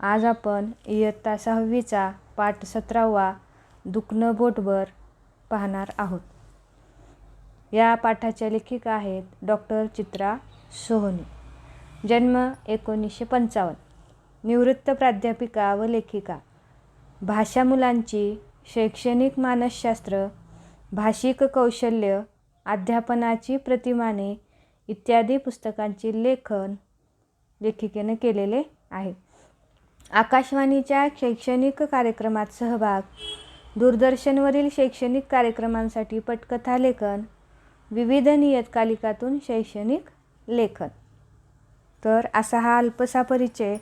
आज आपण इयत्ता सहावीचा पाठ सतरावा दुखणं बोटभर पाहणार आहोत. या पाठाच्या लेखिका आहेत डॉक्टर चित्रा सोहनी. जन्म एकोणीसशे पंचावन्न. निवृत्त प्राध्यापिका व लेखिका. भाषा मुलांची शैक्षणिक मानसशास्त्र भाषिक कौशल्य अध्यापनाची प्रतिमाने इत्यादी पुस्तकांचे लेखन लेखिकेने केलेले आहे. आकाशवाणीच्या शैक्षणिक कार्यक्रमात सहभाग. दूरदर्शनवरील शैक्षणिक कार्यक्रमांसाठी पटकथा लेखन. विविध नियतकालिकातून शैक्षणिक लेखन. तर असा हा अल्पसा परिचय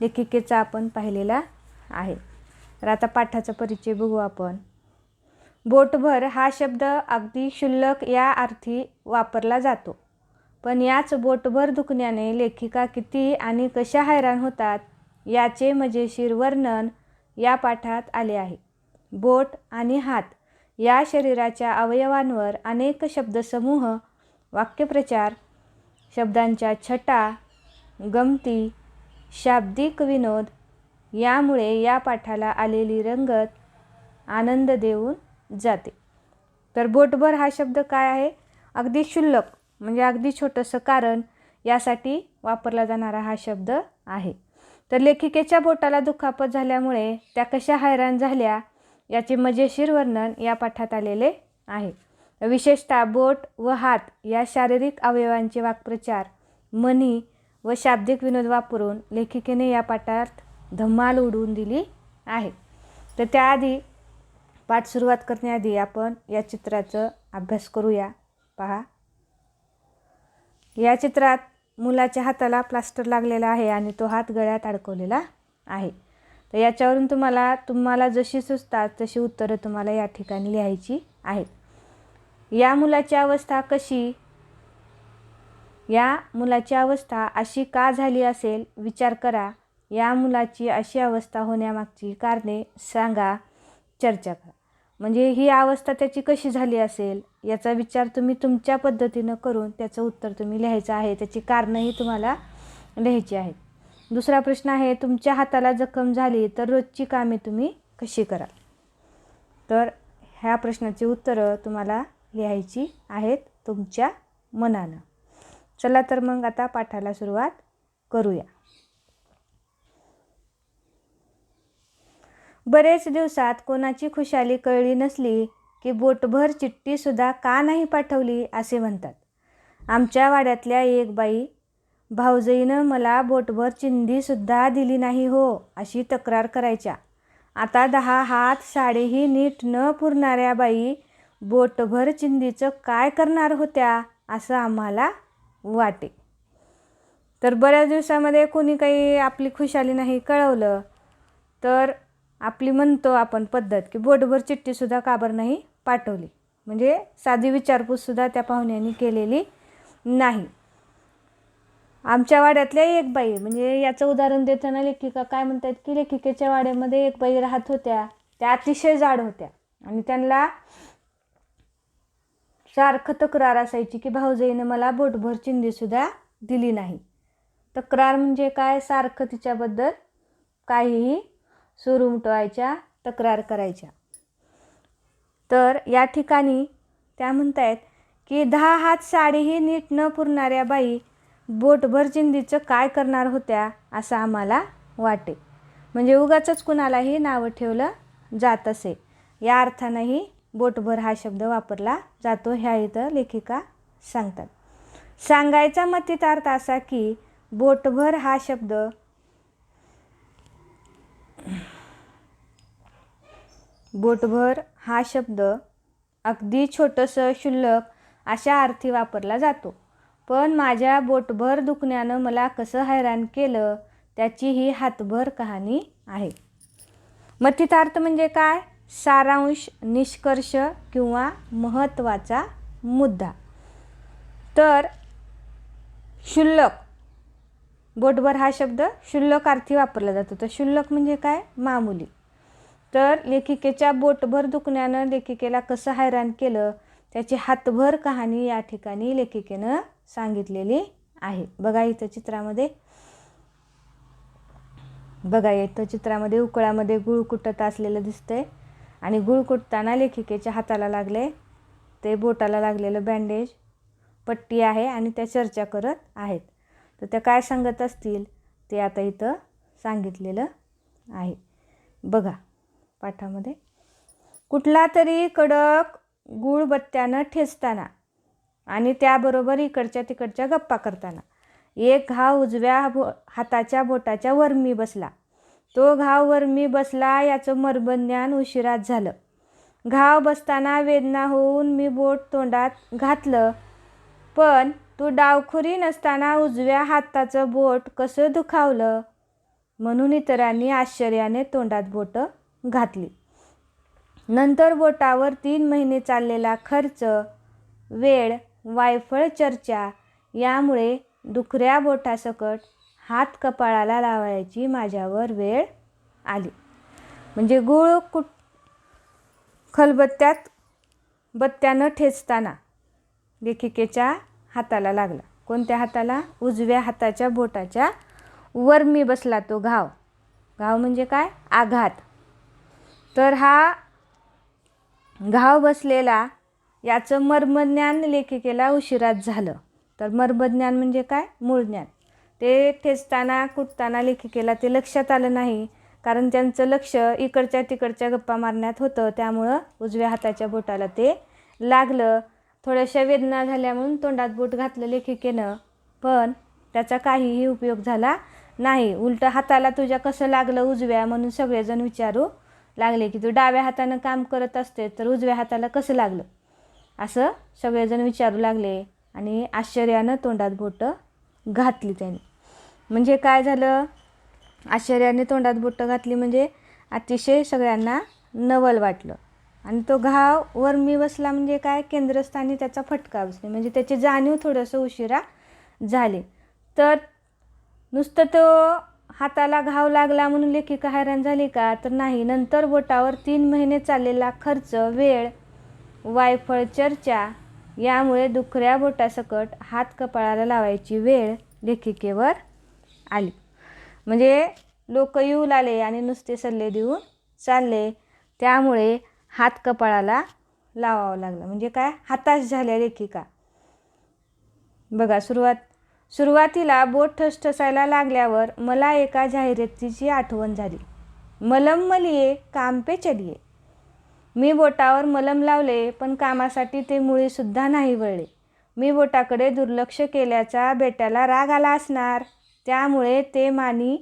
लेखिकेचा आपण पाहिलेला आहे. तर आता पाठाचा परिचय बघू आपण. बोटभर हा शब्द अगदी क्षुल्लक या अर्थी वापरला जातो. पण याच बोटभर दुखण्याने लेखिका किती आणि कशा हैराण होतात? याचे मजेशीर वर्णन या पाठात आले आहे. बोट आणि हात या शरीराच्या अवयवांवर अनेक शब्दसमूह वाक्यप्रचार शब्दांच्या छटा गमती शाब्दिक विनोद यामुळे या पाठाला आलेली रंगत आनंद देऊन जाते. तर बोटभर हा शब्द काय आहे? अगदी क्षुल्लक म्हणजे अगदी छोटंसं कारण यासाठी वापरला जाणारा हा शब्द आहे. तर लेखिकेच्या बोटाला दुखापत झाल्यामुळे त्या कशा हैराण झाल्या याचे मजेशीर वर्णन या पाठात आलेले आहे. विशेषतः बोट व हात या शारीरिक अवयवांचे वाक्प्रचार मनी व शाब्दिक विनोद वापरून लेखिकेने या पाठात धम्माल उडवून दिली आहे. तर त्याआधी पाठ सुरुवात करण्याआधी आपण या चित्राचं अभ्यास करूया. पहा. या चित्रात मुलाच्या हाताला प्लास्टर लागलेला आहे आणि तो हात गळ्यात अडकवलेला आहे. तर याच्यावरून तुम्हाला तुम्हाला जशी सुचतात तशी उत्तरं तुम्हाला या ठिकाणी लिहायची आहेत. या मुलाची अवस्था कशी? या मुलाची अवस्था अशी का झाली असेल विचार करा. या मुलाची अशी अवस्था होण्यामागची कारणे सांगा चर्चा करा. म्हणजे ही अवस्था त्याची कशी झाली असेल याचा विचार तुम्ही तुमच्या पद्धतीनं करून त्याचं उत्तर तुम्ही लिहायचं आहे. त्याची कारणंही तुम्हाला लिहायची आहेत. दुसरा प्रश्न आहे तुमच्या हाताला जखम झाली तर रोजची कामे तुम्ही कशी कराल? तर ह्या प्रश्नाची उत्तरं तुम्हाला लिहायची आहेत तुमच्या मनानं. चला तर मग आता पाठाला सुरुवात करूया. बरेच दिवसात कोणाची खुशाली कळली नसली की बोटभर चिठ्ठीसुद्धा का नाही पाठवली असे म्हणतात. आमच्या वाड्यातल्या एक बाई भाऊजईनं मला बोटभर चिंधीसुद्धा दिली नाही हो अशी तक्रार करायच्या. आता दहा हात साडेही नीट न पुरणाऱ्या बाई बोटभर चिंधीचं काय करणार होत्या असं आम्हाला वाटे. तर बऱ्याच दिवसामध्ये कोणी काही आपली खुशाली नाही कळवलं तर आपली म्हणतो आपण पद्धत की बोटभर चिठ्ठीसुद्धा काबर नाही पाठवली? म्हणजे साधी विचारपूससुद्धा त्या पाहुण्यांनी केलेली नाही. आमच्या वाड्यातल्या एक बाई म्हणजे याचं उदाहरण देताना लेखिका काय म्हणतात की लेखिकेच्या वाड्यामध्ये एक बाई राहत होत्या त्या अतिशय जाड होत्या आणि त्यांना सारखं तक्रार असायची की भाऊजाईनं मला बोटभर चिंधीसुद्धा दिली नाही. तक्रार म्हणजे काय? सारखं तिच्याबद्दल काहीही सूर उमटवायच्या तक्रार करायच्या. तर या ठिकाणी त्या म्हणतायत की दहा हात साडीही नीट न पुरणाऱ्या बाई बोटभर चिंधीचं काय करणार होत्या असं आम्हाला वाटे. म्हणजे उगाचच कुणालाही नावं ठेवलं जात असे. या अर्थानंही बोटभर हा शब्द वापरला जातो ह्या इथं लेखिका सांगतात. सांगायचा मतितार्थ असा की बोटभर हा शब्द बोटभर हा शब्द अगदी छोटंसं क्षुल्लक अशा अर्थी वापरला जातो. पण माझ्या बोटभर दुखण्यानं मला कसं हैराण केलं त्याची ही हातभर कहाणी आहे. मथितार्थ म्हणजे काय? सारांश निष्कर्ष किंवा महत्त्वाचा मुद्दा. तर क्षुल्लक. बोटभर हा शब्द क्षुल्लक अर्थी वापरला जातो. तर क्षुल्लक म्हणजे काय? मामुली. तर लेखिकेच्या बोटभर दुखण्यानं लेखिकेला कसं हैराण केलं त्याची हातभर कहाणी या ठिकाणी लेखिकेनं सांगितलेली आहे. बघा इथं चित्रामध्ये. बघा इथं चित्रामध्ये उकळामध्ये गुळ कुटत असलेलं दिसतंय आणि गुळ कुटताना लेखिकेच्या हाताला लागले ते बोटाला लागलेलं बँडेज पट्टी आहे आणि त्या चर्चा करत आहेत. तर त्या काय सांगत असतील ते आता इथं सांगितलेलं आहे. बघा पाठामध्ये. कुठला तरी कडक गूळबत्त्यानं ठेचताना आणि त्याबरोबर इकडच्या तिकडच्या गप्पा करताना. एक घाव उजव्या बो हाताच्या बोटाच्या वरमी बसला. तो घाव वरमी बसला याचं मर्मज्ञान उशिरात झालं. घाव बसताना वेदना होऊन मी बोट तोंडात घातलं. पण तू डावखुरी नसताना उजव्या हाताचं बोट कसं दुखावलं? म्हणून इतरांनी आश्चर्याने तोंडात बोटं घातली. नंतर बोटावर तीन महिने चाललेला खर्च वेळ वायफळ चर्चा यामुळे दुखऱ्या बोटासकट हात कपाळाला लावायची माझ्यावर वेळ आली. म्हणजे गुळ कुट खलबत्त्यात बत्त्यानं ठेचताना लेखिकेच्या हाताला लागला. कोणत्या हाताला? उजव्या हाताच्या बोटाच्या वर मी बसला तो घाव. घाव म्हणजे काय? आघात. तर हा घाव बसलेला याचं मर्मज्ञान लेखिकेला उशिरात झालं. तर मर्मज्ञान म्हणजे काय? मूळ ज्ञान. ते ठेचताना कुटताना लेखिकेला ते लक्षात आलं नाही कारण त्यांचं लक्ष इकडच्या तिकडच्या गप्पा मारण्यात होतं. त्यामुळं उजव्या हाताच्या बोटाला ते लागलं. थोड्याशा वेदना झाल्या म्हणून तोंडात बोट घातलं लेखिकेनं. पण त्याचा काहीही उपयोग झाला नाही. उलटं हाताला तुझ्या कसं लागलं उजव्या? म्हणून सगळेजण विचारू लागले की तू डाव्या हातानं काम करत असते तर उजव्या हाताला कसं लागलं? असं सगळेजण विचारू लागले आणि आश्चर्यानं तोंडात बोटं घातली त्याने. म्हणजे काय झालं? आश्चर्याने तोंडात बोटं घातली म्हणजे अतिशय सगळ्यांना नवल वाटलं. आणि तो घाव वर मी बसला म्हणजे काय? केंद्रस्थानी त्याचा फटका बसले. म्हणजे त्याची जाणीव थोडंसं उशिरा झाली. तर नुसतं तो हाताला घाव लागला म्हणून लेखिका हैराण झाली का? तर नाही. नंतर बोटावर तीन महिने चाललेला खर्च वेळ वायफळ चर्चा यामुळे दुखऱ्या बोटासकट हात कपाळाला लावायची वेळ लेखिकेवर आली. म्हणजे लोक येऊ लागले आणि नुसते सल्ले देऊन चालले. त्यामुळे हात कपाळाला लावावं लागलं. म्हणजे काय? हाताश झाल्या लेखिका. बघा सुरुवात सुरुवातीला बोट ठसठसायला लागल्यावर मला एका जाहिरातीची आठवण झाली. मलम मलिये काम पे चलिये. मी बोटावर मलम लावले पण कामासाठी ते मुळीसुद्धा नाही वळले. मी बोटाकडे दुर्लक्ष केल्याचा बेट्याला राग आला असणार त्यामुळे ते मानी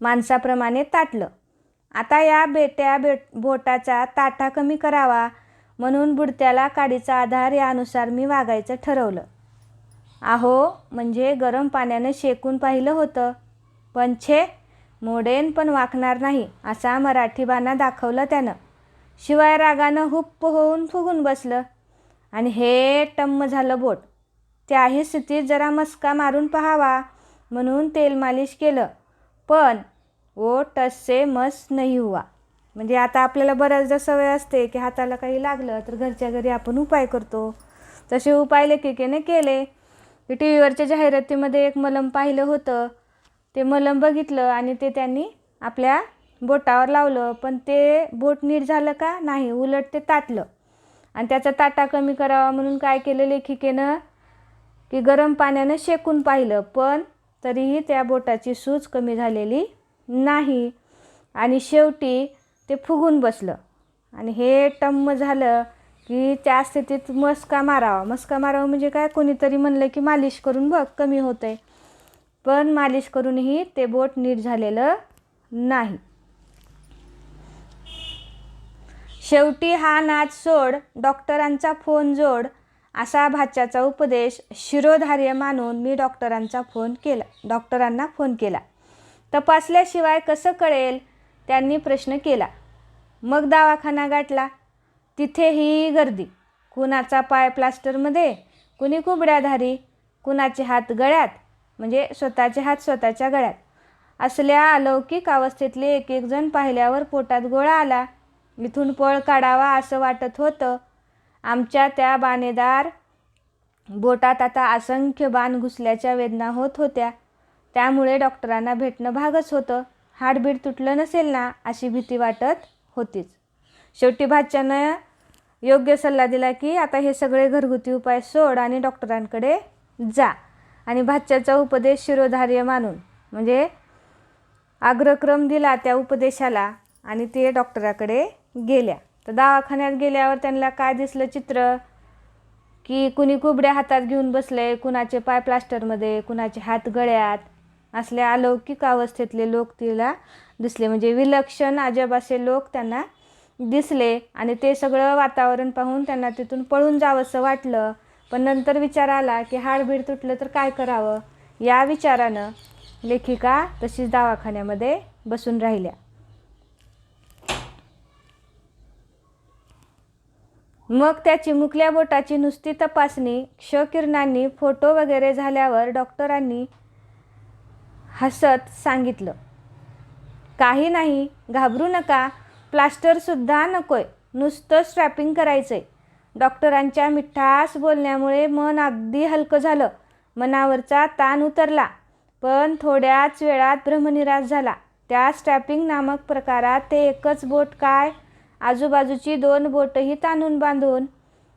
माणसाप्रमाणे ताटलं. आता या बेट्या बेट बोटाचा ताटा कमी करावा म्हणून बुडत्याला काडीचा आधार यानुसार मी वागायचं ठरवलं. आहो म्हणजे गरम पाण्यानं शेकून पाहिलं होतं. पण छे मोडेन पण वाकणार नाही असा मराठी बाणा दाखवलं त्यानं. शिवाय रागानं हुप्प होऊन फुगून बसलं. आणि हे टम्म झालं बोट. त्याही स्थितीत जरा मस्का मारून पहावा म्हणून तेल मालिश केलं. पण ओ टससे मस नाही हुआ. म्हणजे आता आपल्याला बऱ्याचदा सवय असते की हाताला काही लागलं तर घरच्या घरी आपण उपाय करतो. तसे उपाय लेखिकेने केले. टी व्हीवरच्या जाहिरातीमध्ये एक मलम पाहिलं होतं. ते मलम बघितलं आणि ते त्यांनी आपल्या बोटावर लावलं. पण ते बोट नीट झालं का नाही उलट ते ताटलं. आणि त्याचा ताटा कमी करावा म्हणून काय केलं लेखिकेनं? की गरम पाण्यानं शेकून पाहिलं. पण तरीही त्या बोटाची सूज कमी झालेली नाही. आणि शेवटी ते फुगून बसलं. आणि हे टम्म झालं. की त्या स्थितीत मस्का मारावा. मस्का मारावा म्हणजे काय? कोणीतरी म्हणलं की मालिश करून बघ कमी होत आहे पण मालिश करूनही ते बोट नीट झालेलं नाही. शेवटी हा नाच सोड डॉक्टरांचा फोन जोड असा भाच्याचा उपदेश शिरोधार्य मानून मी डॉक्टरांचा फोन केला डॉक्टरांना फोन केला. तपासल्याशिवाय कसं कळेल? त्यांनी प्रश्न केला. मग दवाखाना गाठला. तिथेही गर्दी. कुणाचा पाय प्लास्टरमध्ये कुणी कुबड्याधारी कुणाचे हात गळ्यात म्हणजे स्वतःचे हात स्वतःच्या गळ्यात. असल्या अलौकिक अवस्थेतले एक एक जण पाहिल्यावर पोटात गोळा आला. इथून पळ काढावा असं वाटत होतं. आमच्या त्या बाणेदार बोटात आता असंख्य बाण घुसल्याच्या वेदना होत होत्या. त्यामुळे डॉक्टरांना भेटणं भागच होतं. हाडबीड तुटलं नसेल ना अशी भीती वाटत होतीच. शेवटी भाच्यानं योग्य सल्ला दिला की आता हे सगळे घरगुती उपाय सोड आणि डॉक्टरांकडे जा. आणि भाच्याचा उपदेश शिरोधार्य मानून म्हणजे अग्रक्रम दिला त्या उपदेशाला आणि ते डॉक्टराकडे गेल्या. तर दवाखान्यात गेल्यावर त्यांना काय दिसलं चित्र? की कुणी कुबड्या हातात घेऊन बसले कुणाचे पाय प्लास्टरमध्ये कुणाचे हात गळ्यात. असल्या अलौकिक अवस्थेतले लोक तिला दिसले. म्हणजे विलक्षण अजब असे लोक त्यांना दिसले आणि ते सगळं वातावरण पाहून त्यांना तिथून पळून जावंसं वाटलं. पण नंतर विचार आला की हाडबीड तुटलं तर काय करावं? या विचारानं लेखिका तशीच दवाखान्यामध्ये बसून राहिल्या. मग त्या चिमुकल्या बोटाची नुसती तपासणी क्षकिरणांनी फोटो वगैरे झाल्यावर डॉक्टरांनी हसत सांगितलं. काही नाही घाबरू नका. प्लास्टरसुद्धा नकोय. नुसतं स्ट्रॅपिंग करायचं आहे डॉक्टरांच्या मिठास बोलण्यामुळे मन अगदी हलकं झालं. मनावरचा ताण उतरला. पण थोड्याच वेळात भ्रमनिराश झाला. त्या स्ट्रॅपिंग नामक प्रकारात ते एकच बोट काय? आजूबाजूची दोन बोटही ताणून बांधून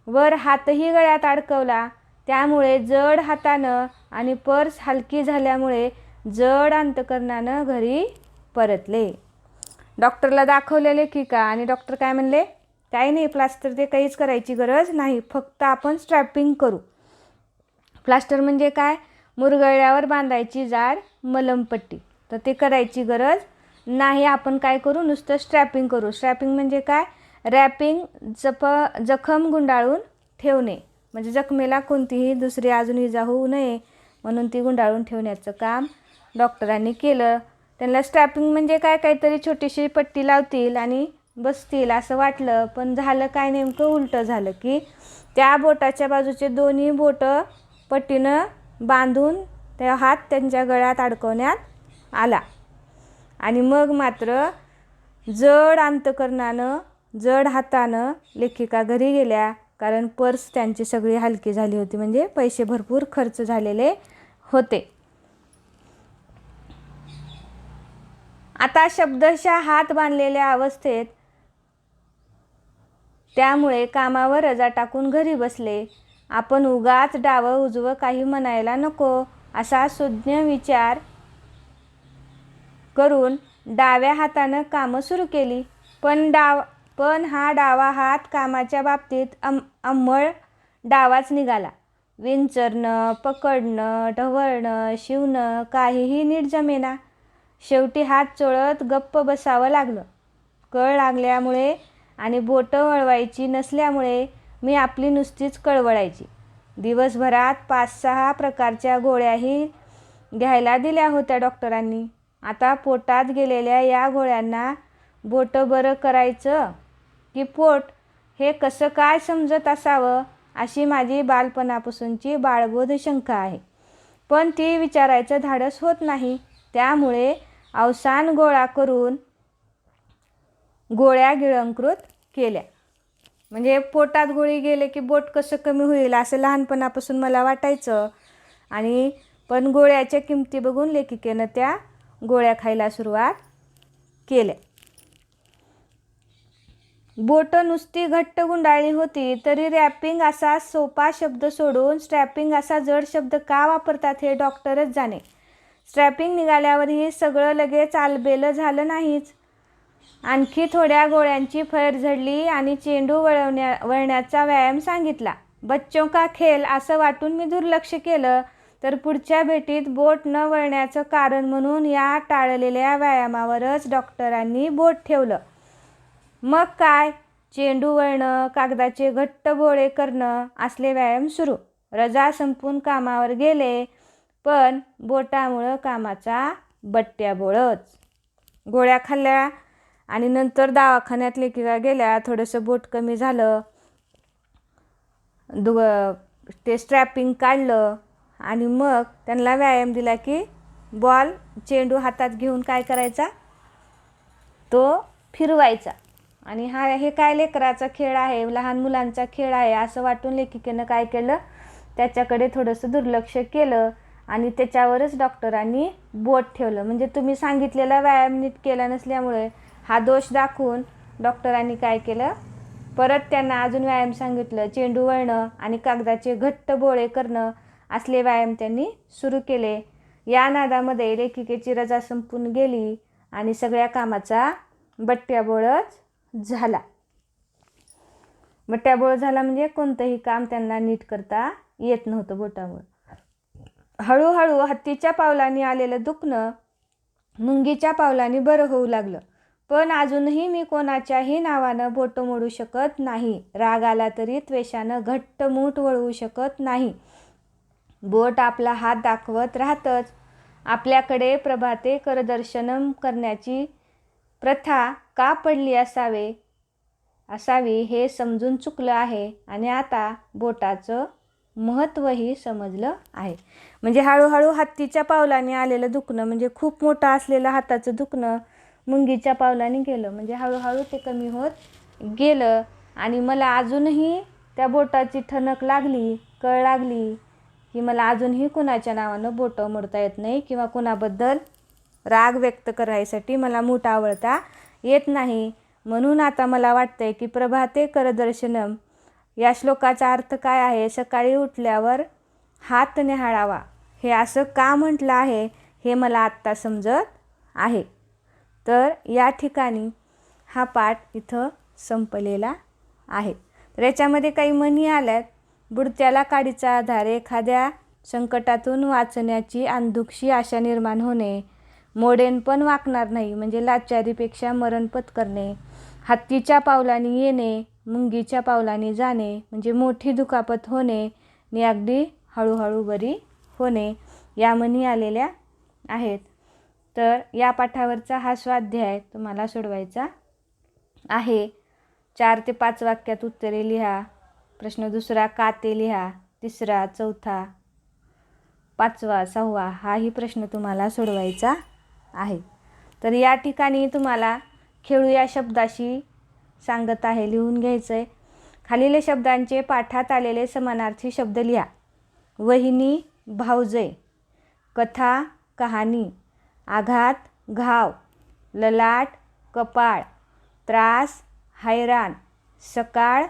वर हातही गळ्यात अडकवला. त्यामुळे जड हातानं आणि पर्स हलकी झाल्यामुळे जड अंतकरणानं घरी परतले. डॉक्टरला दाखवलेले की का? आणि डॉक्टर काय म्हणले? काही नाही प्लास्टर ते काहीच करायची गरज नाही फक्त आपण स्ट्रॅपिंग करू. प्लास्टर म्हणजे काय? मुरगळ्यावर बांधायची जाड मलमपट्टी. तर ते करायची गरज नाही आपण काय करू? नुसतं स्ट्रॅपिंग करू. स्ट्रॅपिंग म्हणजे काय? रॅपिंग जप जखम गुंडाळून ठेवणे. म्हणजे जखमेला कोणतीही दुसरी अजून इजा होऊ नये म्हणून ती गुंडाळून ठेवण्याचं काम डॉक्टरांनी केलं. त्यांना स्ट्रॅपिंग म्हणजे काय काहीतरी छोटीशी पट्टी लावतील आणि बसतील असं वाटलं. पण झालं काय नेमकं? उलटं झालं की त्या बोटाच्या बाजूचे दोन्ही बोटं पट्टीनं बांधून त्या हात त्यांच्या गळ्यात अडकवण्यात आला. आणि मग मात्र जड अंतकरणानं जड हातानं लेखिका घरी गेल्या. कारण पर्स त्यांची सगळी हलकी झाली होती. म्हणजे पैसे भरपूर खर्च झालेले होते. आता शब्दशः हात बांधलेल्या अवस्थेत त्यामुळे कामावर रजा टाकून घरी बसले. आपण उगाच डावं उजवं काही म्हणायला नको असा सुज्ञ विचार करून डाव्या हातानं कामं सुरू केली. पण डाव पण हा डावा हात कामाच्या बाबतीत अम अंमळ डावाच निघाला. विंचरणं पकडणं ढवळणं शिवणं काहीही नीट जमेना. शेवटी हात चोळत गप्प बसावं लागलं. कळ लागल्यामुळे आणि बोटं वळवायची नसल्यामुळे मी आपली नुसतीच कळवळायची. दिवसभरात पाच सहा प्रकारच्या गोळ्याही घ्यायला दिल्या होत्या डॉक्टरांनी. आता पोटात गेलेल्या या गोळ्यांना बोटं बरं करायचं? की पोट? हे कसं काय समजत असावं? अशी माझी बालपणापासूनची बाळबोध शंका आहे. पण ती विचारायचं धाडस होत नाही. त्यामुळे अवसान गोळा करून गोळ्या गिळंकृत केल्या. म्हणजे पोटात गोळी गेले की बोट कसं कमी होईल असं लहानपणापासून मला वाटायचं. आणि पण गोळ्याच्या किमती बघून लेखिकेनं त्या गोळ्या खायला सुरुवात केल्या बोटं नुसती घट्ट गुंडाळली होती तरी रॅपिंग असा सोपा शब्द सोडून स्ट्रॅपिंग असा जड शब्द का वापरतात हे डॉक्टरच जाणे. स्ट्रॅपिंग निघाल्यावरही सगळं लगेच आलबेलं झालं नाहीच. आणखी थोड्या गोळ्यांची फैर झडली आणि चेंडू वळवण्या वळण्याचा व्यायाम सांगितला. बच्चों का खेल असं वाटून मी दुर्लक्ष केलं तर पुढच्या भेटीत बोट न वळण्याचं कारण म्हणून या टाळलेल्या व्यायामावरच डॉक्टरांनी बोट ठेवलं. मग काय? चेंडू वळणं कागदाचे घट्ट गोळे करणं असले व्यायाम सुरू. रजा संपून कामावर गेले पण बोटामुळं कामाचा बट्ट्या बोळच. गोळ्या खाल्ल्या आणि नंतर दवाखान्यात लेखिका गेल्या थोडंसं बोट कमी झालं. दु ते स्ट्रॅपिंग काढलं आणि मग त्यांना व्यायाम दिला की बॉल चेंडू हातात घेऊन काय करायचा? तो फिरवायचा. आणि हा हे काय लेकराचा खेळ आहे लहान मुलांचा खेळ आहे असं वाटून लेखिकेनं काय केलं? त्याच्याकडे थोडंसं दुर्लक्ष केलं. आणि त्याच्यावरच डॉक्टरांनी बोट ठेवलं. म्हणजे तुम्ही सांगितलेला व्यायाम नीट केला नसल्यामुळे हा दोष दाखवून डॉक्टरांनी काय केलं? परत त्यांना अजून व्यायाम सांगितलं. चेंडू वळणं आणि कागदाचे घट्ट बोळे करणं असले व्यायाम त्यांनी सुरू केले. या नादामध्ये लेखिकेची रजा संपून गेली आणि सगळ्या कामाचा बट्ट्याबोळच झाला. बट्ट्याबोळ झाला म्हणजे कोणतंही काम त्यांना नीट करता येत नव्हतं बोटामुळं हळूहळू हत्तीच्या पावलाने आलेलं दुखणं मुंगीच्या पावलाने बरं होऊ लागलं. पण अजूनही मी कोणाच्याही नावानं बोटं मोडू शकत नाही. राग आला तरी त्वेषानं घट्ट मूठ वळवू शकत नाही. बोट आपला हात दाखवत राहतच. आपल्याकडे प्रभाते करदर्शनम करण्याची प्रथा का पडली असावे? असावी हे समजून चुकलं आहे. आणि आता बोटाचं महत्त्वही समजलं आहे. म्हणजे हळूहळू हत्तीच्या पावलाने आलेलं दुखणं म्हणजे खूप मोठं असलेलं हाताचं दुखणं मुंगीच्या पावलाने गेलं. म्हणजे हळूहळू ते कमी होत गेलं आणि मला अजूनही त्या बोटाची ठणक लागली कळ लागली की मला अजूनही कुणाच्या नावानं बोटं मोडता येत नाही किंवा कुणाबद्दल राग व्यक्त करायसाठी मला मूठ आवडता येत नाही. म्हणून आता मला वाटतंय की प्रभाते करदर्शनम या श्लोकाचा अर्थ काय आहे? सकाळी उठल्यावर हात न्याहाळावा हे असं का म्हटलं आहे? हे मला आत्ता समजत आहे. तर या ठिकाणी हा पाठ इथं संपलेला आहे. तर याच्यामध्ये काही म्हणी आल्यात. बुडत्याला काडीचा आधार एखाद्या संकटातून वाचण्याची अंधुकशी आशा निर्माण होणे. मोडेन पण वाकणार नाही म्हणजे लाचारीपेक्षा मरण पत्करणे. हत्तीच्या पावलांनी येणे. मुंगीच्या पावलाने जाणे म्हणजे मोठी दुखापत होणे आणि अगदी हळूहळू बरी होणे या म्हणी आलेल्या आहेत. तर या पाठावरचा हा स्वाध्याय तुम्हाला सोडवायचा आहे. चार ते पाच वाक्यात उत्तरे लिहा. प्रश्न दुसरा का ते लिहा? तिसरा चौथा पाचवा सहावा हाही प्रश्न तुम्हाला सोडवायचा आहे. तर या ठिकाणी तुम्हाला खेळू या शब्दाशी सांगत आहे लिहून घ्यायचं आहे खालील शब्दांचे पाठात आलेले समानार्थी शब्द लिहा. वहिनी भावजय कथा कहाणी. आघात घाव. ललाट कपाळ. त्रास हैराण. सकाळ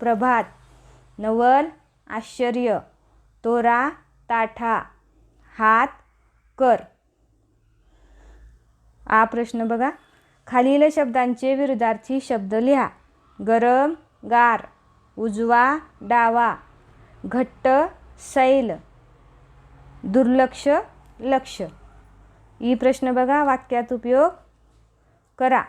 प्रभात. नवल आश्चर्य. तोरा ताठा. हात कर. हा प्रश्न बघा. खालील शब्दांचे विरुद्धार्थी शब्द लिहा. गरम गार उजवा डावा घट्ट सैल दुर्लक्ष लक्ष. ही प्रश्न बघा वाक्यात उपयोग करा.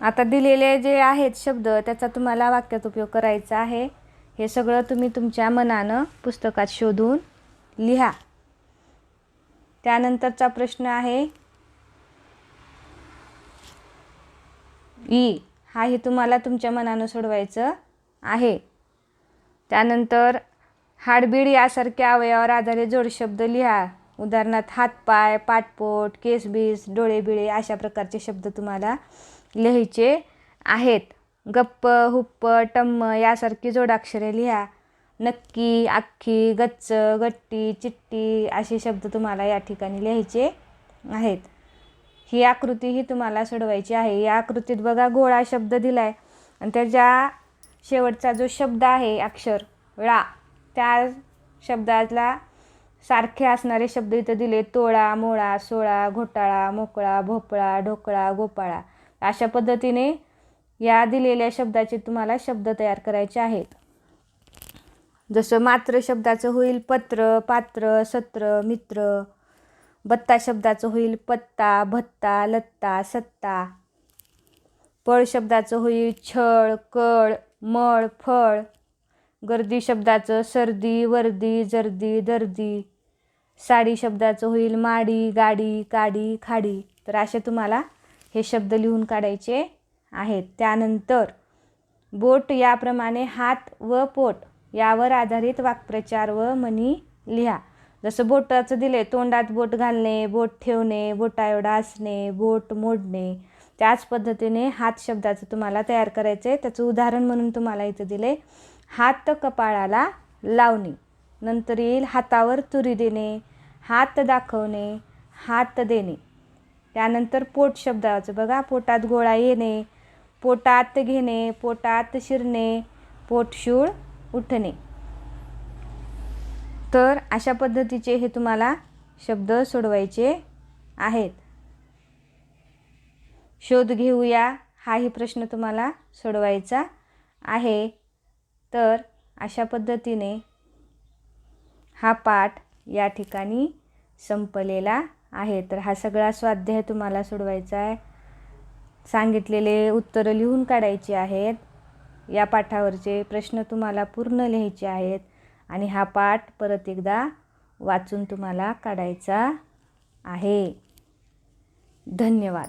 आता दिलेले जे आहेत शब्द त्याचा तुम्हाला वाक्यात उपयोग करायचा आहे. हे सगळं तुम्ही तुमच्या मनानं पुस्तकात शोधून लिहा. त्यानंतरचा प्रश्न आहे ई हाही तुम्हाला तुमच्या मनानं सोडवायचं आहे. त्यानंतर हाडबीड यासारख्या अवयवावर आधारित जोडशब्द लिहा. उदाहरणार्थ हातपाय पाठपोट केसबीस डोळेबिळे अशा प्रकारचे शब्द तुम्हाला लिहायचे आहेत. गप्प हुप्प टम्म यासारखी जोडाक्षरे लिहा. नक्की अख्खी गच्च गट्टी चिट्टी असे शब्द तुम्हाला या ठिकाणी लिहायचे आहेत. ही आकृती ही तुम्हाला सोडवायची आहे. या आकृतीत बघा गोळा शब्द दिला आहे आणि त्याच्या शेवटचा जो शब्द आहे अक्षर ळा त्या शब्दाला सारखे असणारे शब्द इथं दिले. तोळा मोळा सोळा घोटाळा मोकळा भोपळा ढोकळा गोपाळा. अशा पद्धतीने या दिलेल्या शब्दाचे तुम्हाला शब्द तयार करायचे आहेत. जसं मात्र शब्दाचं होईल पत्र पात्र सत्र मित्र. बत्ता शब्दाचं होईल पत्ता भत्ता लत्ता सत्ता. पळ शब्दाचं होईल छळ कळ मळ फळ. गर्दी शब्दाचं सर्दी वर्दी जर्दी दर्दी. साडी शब्दाचं होईल माडी गाडी काडी खाडी. तर असे तुम्हाला हे शब्द लिहून काढायचे आहेत. त्यानंतर बोट याप्रमाणे हात व पोट. यावर आधारित वाक्प्रचार व म्हणी लिहा. जसं बोटाचं दिले तोंडात बोट घालणे बोट ठेवणे बोटाएवढा असणे बोट मोडणे. त्याच पद्धतीने हात शब्दाचं तुम्हाला तयार करायचं आहे त्याचं उदाहरण म्हणून तुम्हाला इथं दिले हात कपाळाला लावणे. नंतर येईल हातावर तुरी देणे हात दाखवणे हात देणे. त्यानंतर पोट शब्दाचं बघा. पोटात गोळा येणे पोटात घेणे पोटात शिरणे पोटशूळ उठणे. तर अशा पद्धतीचे हे तुम्हाला शब्द सोडवायचे आहेत. शोध घेऊया हाही प्रश्न तुम्हाला सोडवायचा आहे. तर अशा पद्धतीने हा पाठ या ठिकाणी संपलेला आहे. तर हा सगळा स्वाध्याय तुम्हाला सोडवायचा आहे. सांगितलेले उत्तरं लिहून काढायची आहेत. या पाठावरचे प्रश्न तुम्हाला पूर्ण लिहायचे आहेत आणि हा पाठ परत एकदा वाचून तुम्हाला काढायचा आहे. धन्यवाद.